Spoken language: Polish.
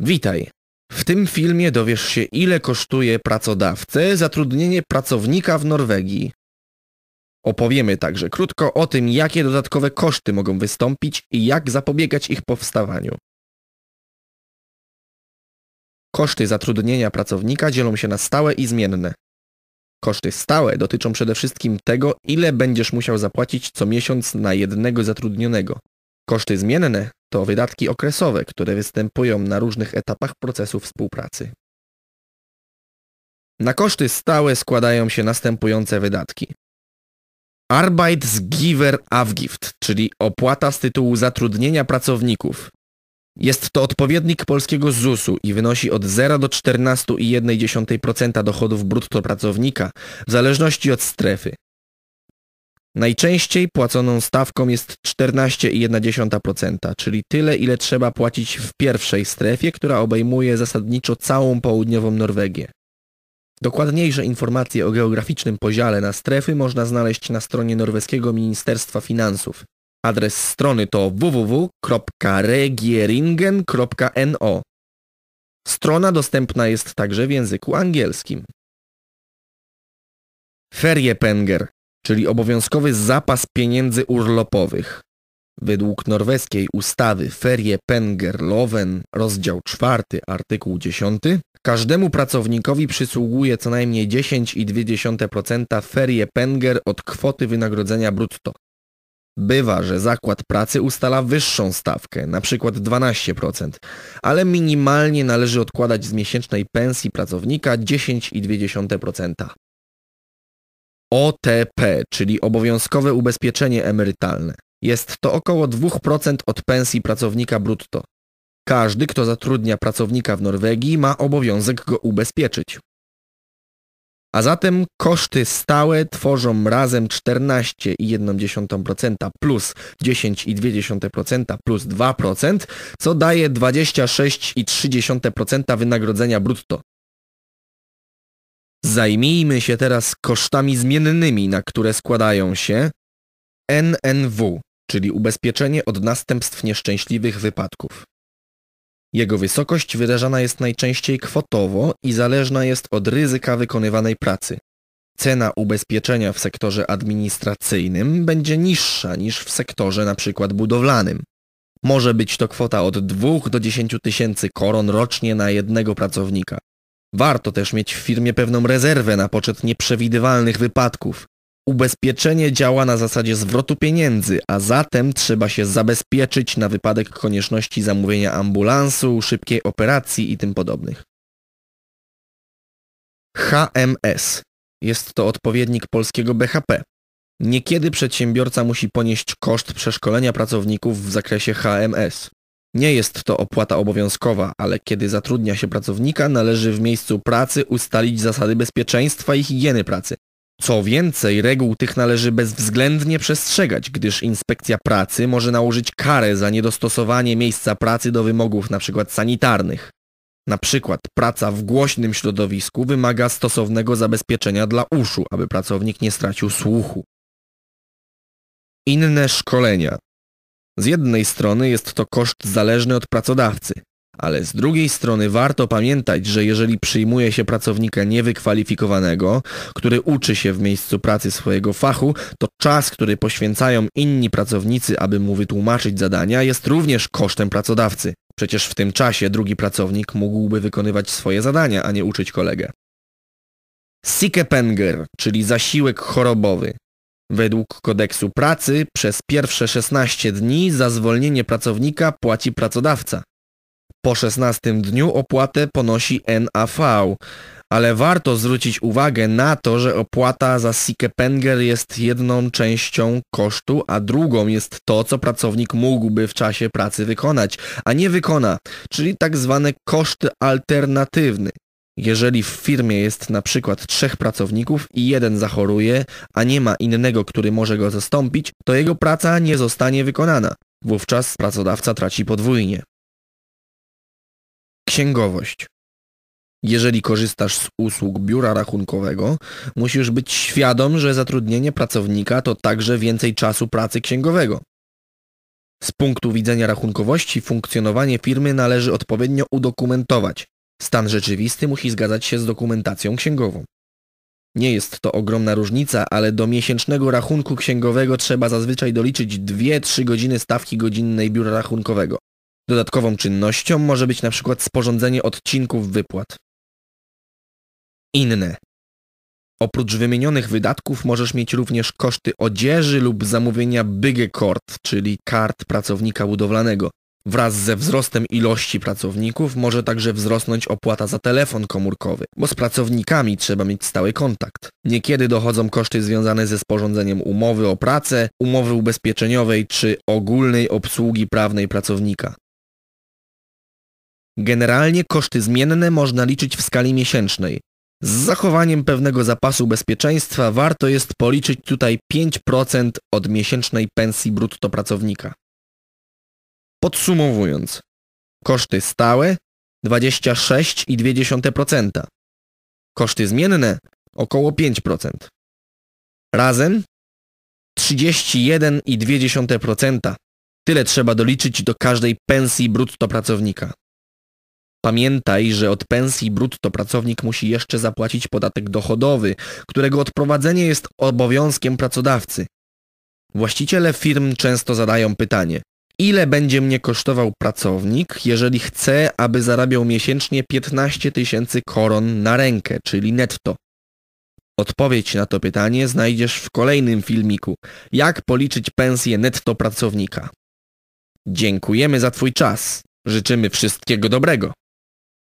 Witaj. W tym filmie dowiesz się, ile kosztuje pracodawcę zatrudnienie pracownika w Norwegii. Opowiemy także krótko o tym, jakie dodatkowe koszty mogą wystąpić i jak zapobiegać ich powstawaniu. Koszty zatrudnienia pracownika dzielą się na stałe i zmienne. Koszty stałe dotyczą przede wszystkim tego, ile będziesz musiał zapłacić co miesiąc na jednego zatrudnionego. Koszty zmienne to wydatki okresowe, które występują na różnych etapach procesu współpracy. Na koszty stałe składają się następujące wydatki. Arbeitsgiver Avgift, czyli opłata z tytułu zatrudnienia pracowników. Jest to odpowiednik polskiego ZUS-u i wynosi od 0 do 14,1% dochodów brutto pracownika w zależności od strefy. Najczęściej płaconą stawką jest 14,1%, czyli tyle, ile trzeba płacić w pierwszej strefie, która obejmuje zasadniczo całą południową Norwegię. Dokładniejsze informacje o geograficznym podziale na strefy można znaleźć na stronie norweskiego Ministerstwa Finansów. Adres strony to www.regieringen.no. Strona dostępna jest także w języku angielskim. Feriepenger czyli obowiązkowy zapas pieniędzy urlopowych. Według norweskiej ustawy Ferie Penger Loven, rozdział 4, artykuł 10, każdemu pracownikowi przysługuje co najmniej 10,2% ferie Penger od kwoty wynagrodzenia brutto. Bywa, że zakład pracy ustala wyższą stawkę, np. 12%, ale minimalnie należy odkładać z miesięcznej pensji pracownika 10,2%. OTP, czyli obowiązkowe ubezpieczenie emerytalne. Jest to około 2% od pensji pracownika brutto. Każdy, kto zatrudnia pracownika w Norwegii, ma obowiązek go ubezpieczyć. A zatem koszty stałe tworzą razem 14,1% plus 10,2% plus 2%, co daje 26,3% wynagrodzenia brutto. Zajmijmy się teraz kosztami zmiennymi, na które składają się NNW, czyli ubezpieczenie od następstw nieszczęśliwych wypadków. Jego wysokość wyrażana jest najczęściej kwotowo i zależna jest od ryzyka wykonywanej pracy. Cena ubezpieczenia w sektorze administracyjnym będzie niższa niż w sektorze np. budowlanym. Może być to kwota od 2 do 10 tysięcy koron rocznie na jednego pracownika. Warto też mieć w firmie pewną rezerwę na poczet nieprzewidywalnych wypadków. Ubezpieczenie działa na zasadzie zwrotu pieniędzy, a zatem trzeba się zabezpieczyć na wypadek konieczności zamówienia ambulansu, szybkiej operacji i tym podobnych. HMS. Jest to odpowiednik polskiego BHP. Niekiedy przedsiębiorca musi ponieść koszt przeszkolenia pracowników w zakresie HMS. Nie jest to opłata obowiązkowa, ale kiedy zatrudnia się pracownika, należy w miejscu pracy ustalić zasady bezpieczeństwa i higieny pracy. Co więcej, reguł tych należy bezwzględnie przestrzegać, gdyż inspekcja pracy może nałożyć karę za niedostosowanie miejsca pracy do wymogów np. sanitarnych. Na przykład praca w głośnym środowisku wymaga stosownego zabezpieczenia dla uszu, aby pracownik nie stracił słuchu. Inne szkolenia. Z jednej strony jest to koszt zależny od pracodawcy, ale z drugiej strony warto pamiętać, że jeżeli przyjmuje się pracownika niewykwalifikowanego, który uczy się w miejscu pracy swojego fachu, to czas, który poświęcają inni pracownicy, aby mu wytłumaczyć zadania, jest również kosztem pracodawcy. Przecież w tym czasie drugi pracownik mógłby wykonywać swoje zadania, a nie uczyć kolegę. Sikepenger, czyli zasiłek chorobowy, Według kodeksu pracy przez pierwsze 16 dni za zwolnienie pracownika płaci pracodawca. Po 16 dniu opłatę ponosi NAV, ale warto zwrócić uwagę na to, że opłata za Sikepenger jest jedną częścią kosztu, a drugą jest to, co pracownik mógłby w czasie pracy wykonać, a nie wykona, czyli tak zwane koszt alternatywny. Jeżeli w firmie jest na przykład trzech pracowników i jeden zachoruje, a nie ma innego, który może go zastąpić, to jego praca nie zostanie wykonana. Wówczas pracodawca traci podwójnie. Księgowość. Jeżeli korzystasz z usług biura rachunkowego, musisz być świadom, że zatrudnienie pracownika to także więcej czasu pracy księgowego. Z punktu widzenia rachunkowości funkcjonowanie firmy należy odpowiednio udokumentować. Stan rzeczywisty musi zgadzać się z dokumentacją księgową. Nie jest to ogromna różnica, ale do miesięcznego rachunku księgowego trzeba zazwyczaj doliczyć 2-3 godziny stawki godzinnej biura rachunkowego. Dodatkową czynnością może być przykład sporządzenie odcinków wypłat. Inne. Oprócz wymienionych wydatków możesz mieć również koszty odzieży lub zamówienia Bygekort, czyli kart pracownika budowlanego. Wraz ze wzrostem ilości pracowników może także wzrosnąć opłata za telefon komórkowy, bo z pracownikami trzeba mieć stały kontakt. Niekiedy dochodzą koszty związane ze sporządzeniem umowy o pracę, umowy ubezpieczeniowej czy ogólnej obsługi prawnej pracownika. Generalnie koszty zmienne można liczyć w skali miesięcznej. Z zachowaniem pewnego zapasu bezpieczeństwa warto jest policzyć tutaj 5% od miesięcznej pensji brutto pracownika. Podsumowując, koszty stałe 26,2%, koszty zmienne około 5%. Razem 31,2%. Tyle trzeba doliczyć do każdej pensji brutto pracownika. Pamiętaj, że od pensji brutto pracownik musi jeszcze zapłacić podatek dochodowy, którego odprowadzenie jest obowiązkiem pracodawcy. Właściciele firm często zadają pytanie, ile będzie mnie kosztował pracownik, jeżeli chcę, aby zarabiał miesięcznie 15 tysięcy koron na rękę, czyli netto. Odpowiedź na to pytanie znajdziesz w kolejnym filmiku, jak policzyć pensję netto pracownika. Dziękujemy za Twój czas. Życzymy wszystkiego dobrego.